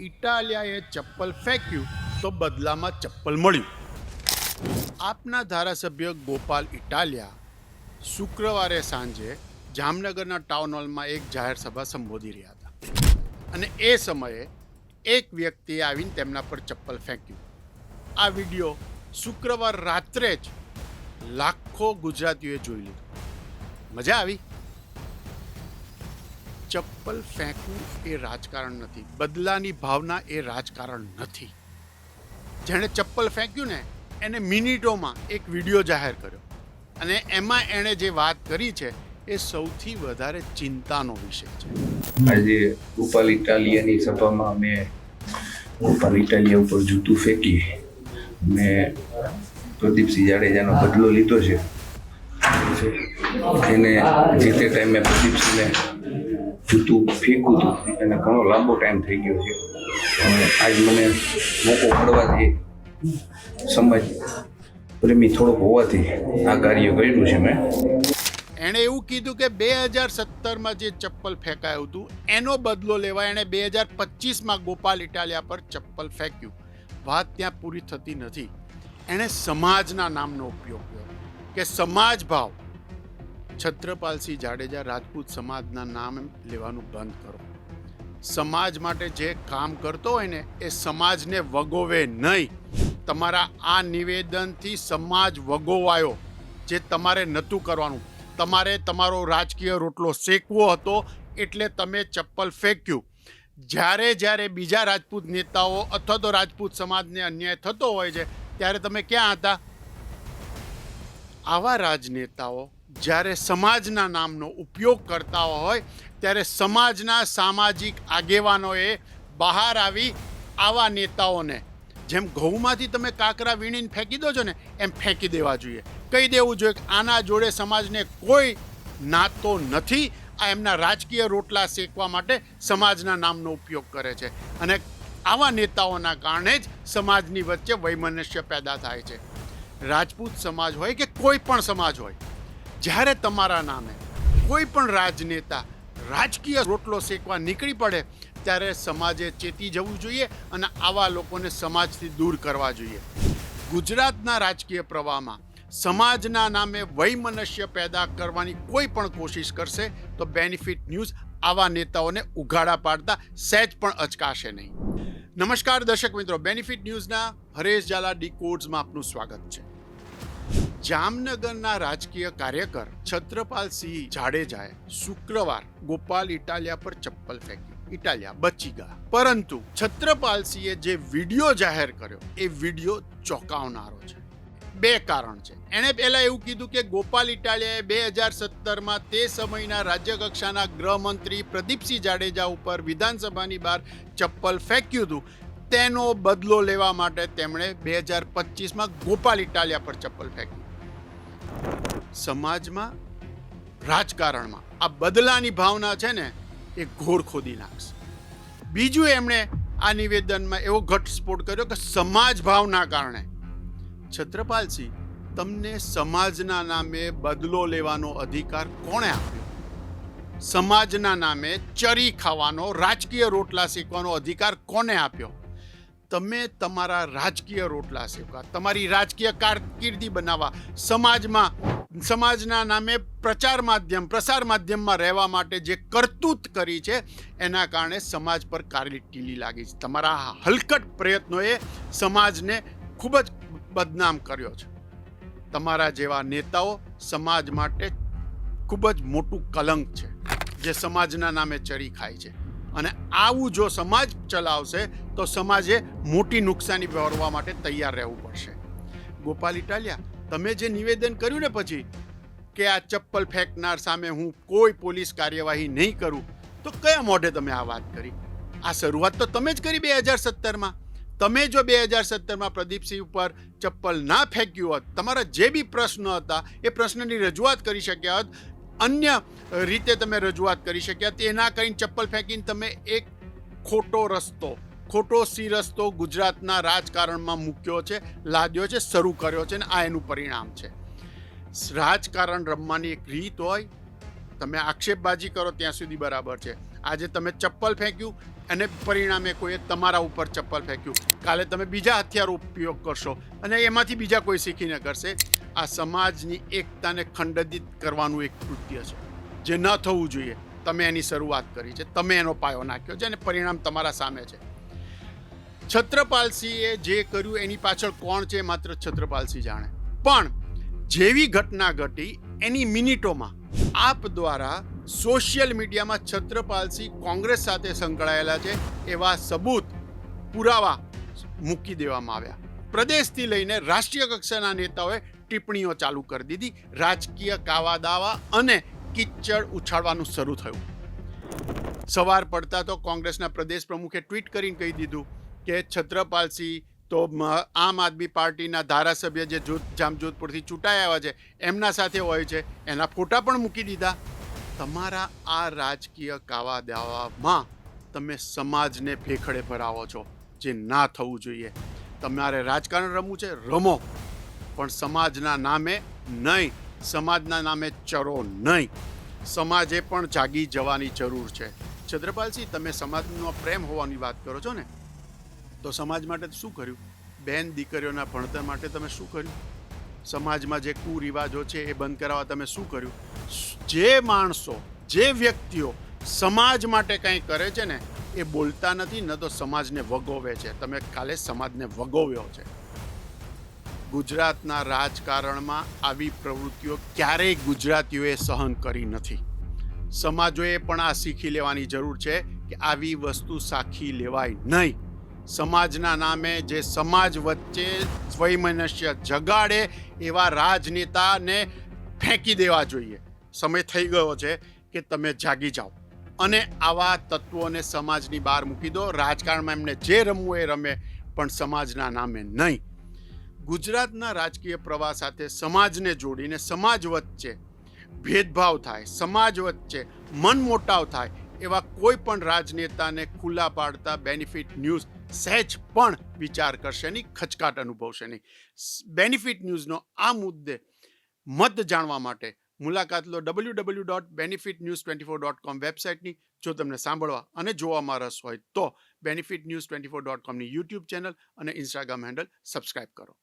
ઇટાલિયાએ ચપ્પલ ફેંક્યું તો બદલામાં ચપ્પલ મળ્યું. આપના ધારાસભ્ય ગોપાલ ઇટાલિયા શુક્રવારે સાંજે જામનગરના ટાઉન હોલમાં એક જાહેર સભા સંબોધી રહ્યા હતા. અને એ સમયે એક વ્યક્તિએ આવીને તેમના પર ચપ્પલ ફેંક્યું. આ વીડિયો શુક્રવાર રાત્રે જ લાખો ગુજરાતીઓએ જોઈ લીધો. મજા આવી? ચપ્પલ ફેંકવું એ રાજકારણ નથી. બદલાની ભાવના એ રાજકારણ નથી. જેણે ચપ્પલ ફેંક્યું ને, એને મિનિટોમાં એક વીડિયો જાહેર કર્યો. અને એમાં એણે જે વાત કરી છે, એ સૌથી વધારે ચિંતાનો વિષય છે. આજે ગોપાલ ઇટાલિયાની સભામાં અમે ગોપાલ ઇટાલિયા ઉપર જૂતું ફેંકી મેં પ્રદીપસિંહ જાડેજાનો બદલો લીધો છે. એને જે તે ટાઈમે પ્રદીપસિંહને જૂતું ફેંકું હતું. એને ઘણો લાંબો ટાઈમ થઈ ગયો છે. અને આજ મને મોકો મળવાથી સમાજ પ્રેમી થોડોક હોવાથી આ કાર્ય કર્યું છે મેં. એણે એવું કીધું કે બે હજાર સત્તરમાં જે ચપ્પલ ફેંકાયું હતું, એનો બદલો લેવા એણે બે હજાર પચીસમાં ગોપાલ ઇટાલિયા પર ચપ્પલ ફેંક્યું. વાત ત્યાં પૂરી થતી નથી. એણે સમાજના નામનો ઉપયોગ કર્યો. કે સમાજ ભાવ છત્રપાલસિંહ જાડેજા રાજપૂત સમાજના નામ લેવાનું બંધ કરો. સમાજ માટે જે કામ કરતો હોય ને, એ સમાજને વગોવે નહીં. તમારા આ નિવેદનથી સમાજ વગોવાયો, જે તમારે નહોતું કરવાનું. તમારે તમારો રાજકીય રોટલો શેકવો હતો, એટલે તમે ચપ્પલ ફેંક્યું. જ્યારે જ્યારે બીજા રાજપૂત નેતાઓ અથવા તો રાજપૂત સમાજને અન્યાય થતો હોય છે, ત્યારે તમે ક્યાં હતા? આવા રાજનેતાઓ જ્યારે સમાજના નામનો ઉપયોગ કરતા હોય, ત્યારે સમાજના સામાજિક આગેવાનોએ બહાર આવી આવા નેતાઓને, જેમ ઘઉંમાંથી તમે કાકરા વીણીને ફેંકી દો છો ને, એમ ફેંકી દેવા જોઈએ. કહી દેવું જોઈએ કે આના જોડે સમાજને કોઈ નાતો નથી, આ એમના રાજકીય રોટલા શેકવા માટે સમાજના નામનો ઉપયોગ કરે છે. અને આવા નેતાઓના કારણે જ સમાજની વચ્ચે વૈમનસ્ય પેદા થાય છે. રાજપૂત સમાજ હોય કે કોઈ પણ સમાજ હોય જ્યારે તમારા નામે કોઈ પણ રાજનેતા રાજકીય રોટલો શેકવા નીકળી પડે, ત્યારે સમાજે ચેતી જવું જોઈએ અને આવા લોકોને સમાજથી દૂર કરવા જોઈએ. ગુજરાતના રાજકીય પ્રવાહમાં સમાજના નામે વૈમનસ્ય પેદા કરવાની કોઈ પણ કોશિશ કરશે, તો બેનિફિટ ન્યૂઝ આવા નેતાઓને ઉઘાડા પાડતા સહેજ પણ અચકાશે નહીં. નમસ્કાર દર્શક મિત્રો, બેનિફિટ ન્યૂઝના હરેશ ઝાલા ડી કોડ્સમાં આપનું સ્વાગત છે. જામનગરના રાજકીય કાર્યકર છત્રપાલસિંહ જાડેજાએ શુક્રવાર ગોપાલ ઇટાલિયા પર ચપ્પલ ફેંકી. ઇટાલિયા બચી ગયા. પરંતુ છત્રપાલસિંહે જે વીડિયો જાહેર કર્યો, એ વીડિયો ચોંકાવનારો છે. બે કારણ છે. એણે પહેલા એવું કીધું કે ગોપાલ ઇટાલિયાએ બે હજાર સત્તરમાં તે સમયના રાજ્યકક્ષાના ગૃહમંત્રી પ્રદીપસિંહ જાડેજા ઉપર વિધાનસભાની બહાર ચપ્પલ ફેંક્યું હતું. તેનો બદલો લેવા માટે તેમણે બે હજાર પચીસમાં ગોપાલ ઇટાલિયા પર ચપ્પલ ફેંકી. સમાજમાં, રાજકારણમાં. આ બદલાની ભાવના છે ને, એ ઘોર ખોદી નાખશે. બીજું એમણે આ નિવેદનમાં એવો ઘટસ્ફોટ કર્યો કે સમાજ ભાવના કારણે. છત્રપાલસિંહ, તમને સમાજના નામે બદલો લેવાનો અધિકાર કોણે આપ્યો? સમાજના નામે ચરી ખાવાનો, રાજકીય રોટલા શેકવાનો અધિકાર કોને આપ્યો? તમે તમારા રાજકીય રોટલા શેકવા તમારી રાજકીય કારકિર્દી બનાવવા સમાજમાં, સમાજના નામે પ્રચાર માધ્યમ, પ્રસાર માધ્યમમાં રહેવા માટે જે કરતૂત કરી છે, એના કારણે સમાજ પર કાળી ટીલી લાગી છે. તમારા હલકટ પ્રયત્નોએ સમાજને ખૂબ જ બદનામ કર્યો છે. તમારા જેવા નેતાઓ સમાજ માટે ખૂબ જ મોટું કલંક છે, જે સમાજના નામે ચરી ખાય છે. અને આવું જો સમાજ ચલાવશે, તો સમાજે મોટી નુકસાની ભરવા માટે તૈયાર રહેવું પડશે. ગોપાલ ઇટાલિયા, તમે જે નિવેદન કર્યું ને પછી કે આ ચપ્પલ ફેંકનાર સામે હું કોઈ પોલીસ કાર્યવાહી નહીં કરું, તો કયા મોઢે તમે આ વાત કરી? આ શરૂઆત તો તમે જ કરી બે હજાર સત્તરમાં. તમે જો બે હજાર સત્તરમાં પ્રદીપસિંહ ઉપર ચપ્પલ ના ફેંક્યું હોત, તમારા જે બી પ્રશ્ન હતા, એ પ્રશ્નની રજૂઆત કરી શક્યા હોત અન્ય રીતે તમે રજૂઆત કરી શક્યા તેના કરીને ચપ્પલ ફેંકીને તમે એક ખોટો રસ્તો, ખોટો સી રસ્તો ગુજરાતના રાજકારણમાં મૂક્યો છે, લાદ્યો છે, શરૂ કર્યો છે ને આ એનું પરિણામ છે. રાજકારણ રમવાની એક રીત હોય, તમે આક્ષેપબાજી કરો ત્યાં સુધી બરાબર છે. આજે તમે ચપ્પલ ફેંક્યું અને પરિણામે કોઈએ તમારા ઉપર ચપ્પલ ફેંક્યું. કાલે તમે બીજા હથિયારો ઉપયોગ કરશો અને એમાંથી બીજા કોઈ શીખીને કરશે. આ સમાજની એકતાને ખંડિત કરવાનું એક કૃત્ય છે. જે ન થવું જોઈએ. તમે એની શરૂઆત કરી છે. તમે એનો પાયો નાખ્યો છે અને પરિણામ તમારા સામે છે. છત્રપાલસિંહે જે કર્યું એની પાછળ કોણ છે માત્ર છત્રપાલસિંહ જાણે. પણ જેવી ઘટના ઘટી એની મિનિટોમાં આપ દ્વારા સોશિયલ મીડિયામાં છત્રપાલસિંહ કોંગ્રેસ સાથે સંકળાયેલા છે એવા સબૂત પુરાવા મૂકી દેવામાં આવ્યા. પ્રદેશથી લઈને રાષ્ટ્રીય કક્ષાના નેતાઓએ ટિપ્પણીઓ ચાલુ કરી દીધી. રાજકીય કાવા દાવા અને કિચ્ચડ ઉછાળવાનું શરૂ થયું. સવાર પડતા તો કોંગ્રેસના પ્રદેશ પ્રમુખે ટ્વીટ કરીને કહી દીધું કે છત્રપાલસિંહ તો આમ આદમી પાર્ટીના ધારાસભ્ય જે જૂથ, જામજોધપુરથી ચૂંટાઈ આવ્યા છે, એમના સાથે હોય છે, એના ફોટા પણ મૂકી દીધા. તમારા આ રાજકીય કાવા દાવામાં તમે સમાજને ભેખડે ભરાવો છો, જે ના થવું જોઈએ. તમારે રાજકારણ રમવું છે, રમો. પણ સમાજના નામે નહીં. સમાજના નામે ચરો નહીં. સમાજે પણ જાગી જવાની જરૂર છે. છત્રપાલસિંહ તમે સમાજનો પ્રેમ હોવાની વાત કરો છો ને? તો સમાજ માટે શું કર્યું? બેન દીકરીઓના ભણતર માટે તમે શું કર્યું? સમાજમાં જે કુરિવાજો છે એ બંધ કરાવવા તમે શું કર્યું? જે માણસો, જે વ્યક્તિઓ સમાજ માટે કંઈ કરે છે ને, એ બોલતા નથી, ન તો સમાજને વગોવે છે. તમે કાલે સમાજને વગોવ્યો છે. ગુજરાતના રાજકારણમાં આવી પ્રવૃત્તિઓ ક્યારેય ગુજરાતીઓએ સહન કરી નથી. સમાજોએ પણ આ શીખી લેવાની જરૂર છે કે આવી વસ્તુ સાખી લેવાય નહીં. સમાજના નામે જે સમાજ વચ્ચે વૈમનસ્ય જગાડે એવા રાજનેતાને ફેંકી દેવા જોઈએ. સમય થઈ ગયો છે કે તમે જાગી જાઓ. અને આવા તત્વોને સમાજની બહાર મૂકી દો. રાજકારણમાં એમને જે રમવું એ રમે, પણ સમાજના નામે નહીં. ગુજરાતના રાજકીય પ્રવાહ સાથે સમાજને જોડીને સમાજ વચ્ચે ભેદભાવ થાય, સમાજ વચ્ચે મન મોટાવ થાય એવા કોઈ પણ રાજનેતાને ખુલ્લા પાડતા બેનિફિટ ન્યૂઝ સહેજ પણ વિચાર કરશે નહીં, ખચકાટ અનુભવશે નહીં. બેનિફિટ ન્યૂઝનો આ મુદ્દે મત જાણવા માટે મુલાકાત લો W W dot Benefit News twenty four dot com વેબસાઇટની. જો તમને સાંભળવા અને જોવામાં રસ હોય તો Benefit News twenty four dot કોમની YouTube channel અને ઇન્સ્ટાગ્રામ હેન્ડલ સબસ્ક્રાઇબ કરો.